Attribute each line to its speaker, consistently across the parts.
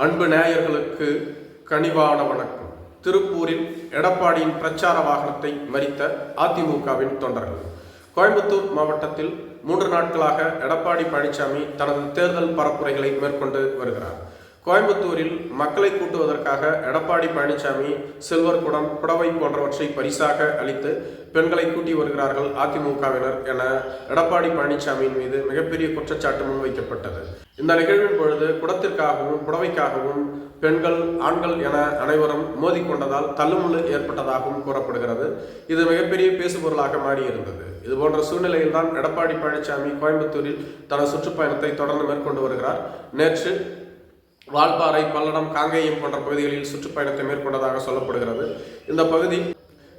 Speaker 1: அன்பு நேயர்களுக்கு கனிவான வணக்கம். திருப்பூரில் எடப்பாடியின் பிரச்சார வாகனத்தை மறித்த அதிமுகவின் தொண்டர்கள். கோயம்புத்தூர் மாவட்டத்தில் மூன்று நாட்களாக எடப்பாடி பழனிசாமி தனது தேர்தல் பரப்புரைகளை மேற்கொண்டு வருகிறார். கோயம்புத்தூரில் மக்களை கூட்டுவதற்காக எடப்பாடி பழனிசாமி சில்வர் குடம் புடவை போன்றவற்றை பரிசாக அளித்து பெண்களை கூட்டி வருகிறார்கள் அதிமுகவினர் என எடப்பாடி பழனிசாமியின் மீது மிகப்பெரிய குற்றச்சாட்டு முன்வைக்கப்பட்டது. இந்த நிகழ்வின் பொழுது குடத்திற்காகவும் புடவைக்காகவும் பெண்கள் ஆண்கள் என அனைவரும் மோதிக்கொண்டதால் தள்ளுமுள்ளு ஏற்பட்டதாகவும் கூறப்படுகிறது. இது மிகப்பெரிய பேசுபொருளாக மாறியிருந்தது. இது போன்ற சூழ்நிலையில் தான் எடப்பாடி பழனிசாமி கோயம்புத்தூரில் தனது சுற்றுப்பயணத்தை தொடர்ந்து மேற்கொண்டு வருகிறார். நேற்று வால்பாறை பல்லடம் காங்கேயம் போன்ற பகுதிகளில் சுற்றுப்பயணத்தை மேற்கொண்டதாக சொல்லப்படுகிறது. இந்த பகுதி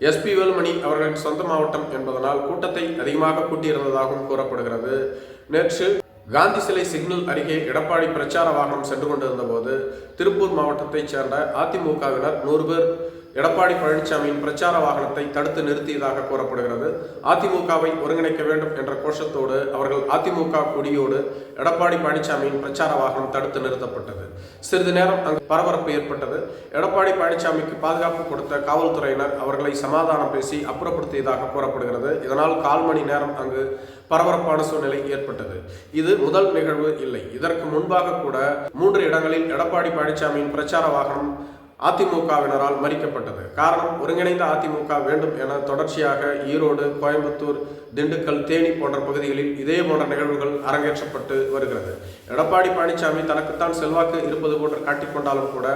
Speaker 1: எஸ்பி வேலுமணி அவர்களின் சொந்த மாவட்டம் என்பதனால் கூட்டத்தை அதிகமாக கூட்டியிருந்ததாகவும் கூறப்படுகிறது. நேற்று காந்தி சிலை சிக்னல் அருகே எடப்பாடி பிரச்சார வாகனம் சென்று கொண்டிருந்த போது திருப்பூர் மாவட்டத்தைச் சேர்ந்த அதிமுகவினர் நூறு பேர் எடப்பாடி பழனிசாமியின் பிரச்சார வாகனத்தை தடுத்து நிறுத்தியதாக கூறப்படுகிறது. அதிமுகவை ஒருங்கிணைக்க வேண்டும் என்ற கோஷத்தோடு அவர்கள் அதிமுக கொடியோடு எடப்பாடி பழனிசாமியின் பிரச்சார வாகனம் தடுத்து நிறுத்தப்பட்டது. சிறிது நேரம் அங்கு பரபரப்பு ஏற்பட்டது. எடப்பாடி பழனிசாமிக்கு பாதுகாப்பு கொடுத்த காவல்துறையினர் அவர்களை சமாதானம் பேசி அப்புறப்படுத்தியதாக கூறப்படுகிறது. இதனால் கால் மணி நேரம் அங்கு பரபரப்பான சூழ்நிலை ஏற்பட்டது. இது முதல் நிகழ்வு இல்லை. இதற்கு முன்பாக கூட மூன்று இடங்களில் எடப்பாடி பழனிசாமியின் பிரச்சார வாகனம் அதிமுகவினரால் மறிக்கப்பட்டது. காரணம் ஒருங்கிணைந்த அதிமுக வேண்டும் என தொடர்ச்சியாக ஈரோடு கோயம்புத்தூர் திண்டுக்கல் தேனி போன்ற பகுதிகளில் இதே போன்ற நிகழ்வுகள் அரங்கேற்றப்பட்டு வருகிறது. எடப்பாடி பழனிசாமி தனக்குத்தான் செல்வாக்கு இருப்பது போன்று காட்டிக்கொண்டாலும் கூட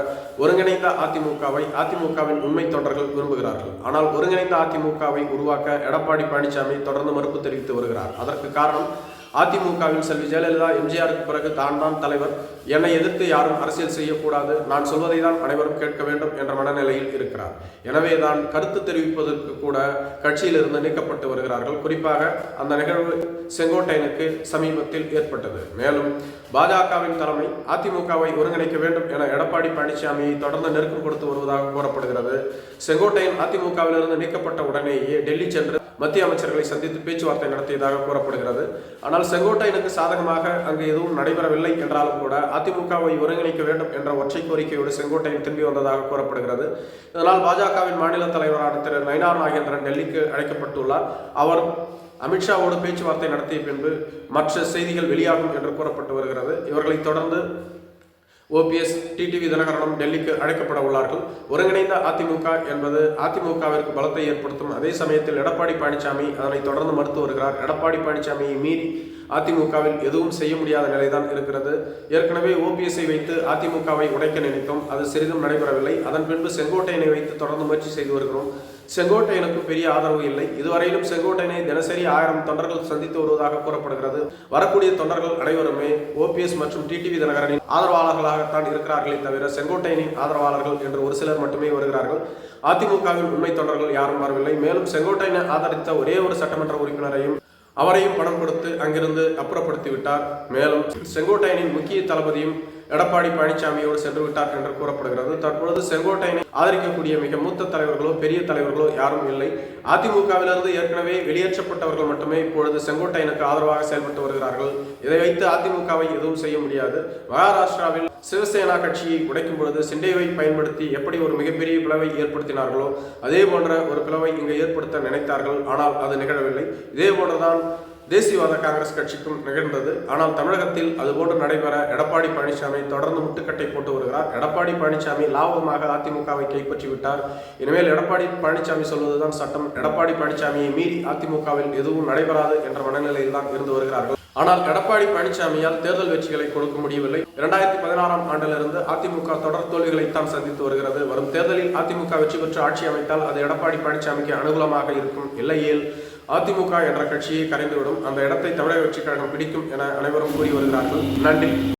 Speaker 1: ஒருங்கிணைந்த அதிமுகவை அதிமுகவின் உண்மை தொண்டர்கள் விரும்புகிறார்கள். ஆனால் ஒருங்கிணைந்த அதிமுகவை உருவாக்க எடப்பாடி பழனிசாமி தொடர்ந்து மறுப்பு தெரிவித்து வருகிறார். அதற்கு காரணம் அதிமுகவின் செல்வி ஜெயலலிதா எம்ஜிஆருக்கு பிறகு தான் தான் தலைவர். என்னை எதிர்த்து யாரும் அரசியல் செய்யக்கூடாது. நான் சொல்வதை தான் அனைவரும் கேட்க வேண்டும் என்ற மனநிலையில் இருக்கிறார். எனவே தான் கருத்து தெரிவிப்பதற்கு கூட கட்சியிலிருந்து நீக்கப்பட்டு வருகிறார்கள். குறிப்பாக அந்த நிகழ்வு செங்கோட்டையனுக்கு சமீபத்தில் ஏற்பட்டது. மேலும் பாஜகவின் தலைமை அதிமுகவை ஒருங்கிணைக்க வேண்டும் என எடப்பாடி பழனிசாமியை தொடர்ந்து நெருக்கம் கொடுத்து வருவதாக கூறப்படுகிறது. செங்கோட்டையன் அதிமுகவிலிருந்து நீக்கப்பட்ட உடனேயே டெல்லி சென்று மத்திய அமைச்சர்களை சந்தித்து பேச்சுவார்த்தை நடத்தியதாக கூறப்படுகிறது. ஆனால் செங்கோட்டையனுக்கு சாதகமாக அங்கு எதுவும் நடைபெறவில்லை என்றாலும் கூட அதிமுகவை ஒருங்கிணைக்க வேண்டும் என்ற ஒற்றை கோரிக்கையோடு செங்கோட்டையன் திரும்பி வந்ததாக கூறப்படுகிறது. இதனால் பாஜகவின் மாநில தலைவரான திரு நயினார் நாகேந்திரன் டெல்லிக்கு அழைக்கப்பட்டுள்ளார். அவர் அமித்ஷாவோடு பேச்சுவார்த்தை நடத்திய பின்பு மற்ற செய்திகள் வெளியாகும் என்று கூறப்பட்டு வருகிறது. இவர்களை தொடர்ந்து ஓபிஎஸ் டிடிவி தினகரனும் டெல்லிக்கு அழைக்கப்பட உள்ளார்கள். ஒருங்கிணைந்த அதிமுக என்பது அதிமுகவிற்கு பலத்தை ஏற்படுத்தும். அதே சமயத்தில் எடப்பாடி பழனிசாமி அதனை தொடர்ந்து மறுத்து வருகிறார். எடப்பாடி பழனிசாமியை மீறி அதிமுகவில் எதுவும் செய்ய முடியாத நிலைதான் இருக்கிறது. ஏற்கனவே ஓபிஎஸ்ஐ வைத்து அதிமுகவை உடைக்க நினைத்தோம். அது சிறிதும் நடைபெறவில்லை. அதன் பின்பு செங்கோட்டையனை வைத்து தொடர்ந்து முயற்சி செய்து வருகிறோம். செங்கோட்டையனுக்கு பெரிய ஆதரவு இல்லை. இதுவரையிலும் செங்கோட்டையனை தினசரி ஆயிரம் தொண்டர்கள் சந்தித்து வருவதாக கூறப்படுகிறது. வரக்கூடிய தொண்டர்கள் அனைவருமே ஓபிஎஸ் மற்றும் டிடிவி தினகரனின் ஆதரவாளர்களாகத்தான் இருக்கிறார்களே தவிர செங்கோட்டையனின் ஆதரவாளர்கள் என்று ஒரு சிலர் மட்டுமே வருகிறார்கள். அதிமுகவின் உண்மை தொண்டர்கள் யாரும் வரவில்லை. மேலும் செங்கோட்டையனை ஆதரித்த ஒரே ஒரு சட்டமன்ற உறுப்பினரையும் அவரையும் பணம் கொடுத்து அங்கிருந்து அப்புறப்படுத்தி விட்டார் மேலும் செங்கோட்டையனின் முக்கிய தளபதியும் எடப்பாடி பழனிசாமியோடு சென்று விட்டார் என்று கூறப்படுகிறது. தற்பொழுது செங்கோட்டையனை ஆதரிக்கக்கூடிய மிக மூத்த தலைவர்களோ பெரிய தலைவர்களோ யாரும் இல்லை. அதிமுகவிலிருந்து ஏற்கனவே வெளியேற்றப்பட்டவர்கள் மட்டுமே இப்பொழுது செங்கோட்டையனுக்கு ஆதரவாக செயல்பட்டு வருகிறார்கள். இதை வைத்து அதிமுகவை எதுவும் செய்ய முடியாது. மகாராஷ்டிராவில் சிவசேனா கட்சியை உடைக்கும் பொழுது சிண்டேவை பயன்படுத்தி எப்படி ஒரு மிகப்பெரிய பிளவை ஏற்படுத்தினார்களோ அதே போன்ற ஒரு பிளவை இங்கு ஏற்படுத்த நினைத்தார்கள். ஆனால் அது நிகழவில்லை. இதே போன்றுதான் தேசியவாத காங்கிரஸ் கட்சிக்கும் நிகழ்ந்தது ஆனால் தமிழகத்தில் அதுபோன்று நடைபெற எடப்பாடி பழனிசாமி தொடர்ந்து முட்டுக்கட்டை போட்டு வருகிறார். எடப்பாடி பழனிசாமி லாபமாக அதிமுகவை கைப்பற்றி விட்டார் இனிமேல் எடப்பாடி பழனிசாமி சொல்வதுதான் சட்டம். எடப்பாடி பழனிசாமியை மீறி அதிமுகவில் எதுவும் நடைபெறாது என்ற மனநிலையில் தான் இருந்து வருகிறார்கள். ஆனால் எடப்பாடி பழனிசாமியால் தேர்தல் வெற்றிகளை கொடுக்க முடியவில்லை. இரண்டாயிரத்தி பதினாறாம் ஆண்டிலிருந்து அதிமுக தொடர் தோல்விகளைத்தான் சந்தித்து வருகிறது. வரும் தேர்தலில் அதிமுக வெற்றி பெற்று ஆட்சி அமைத்தால் அது எடப்பாடி பழனிசாமிக்கு அனுகூலமாக இருக்கும். இல்லையேல் அதிமுக என்ற கட்சியை கரைந்துவிடும். அந்த இடத்தை தமிழக வெற்றிக் கழகம் பிடிக்கும் என அனைவரும் கூறி வருகிறார்கள். நன்றி.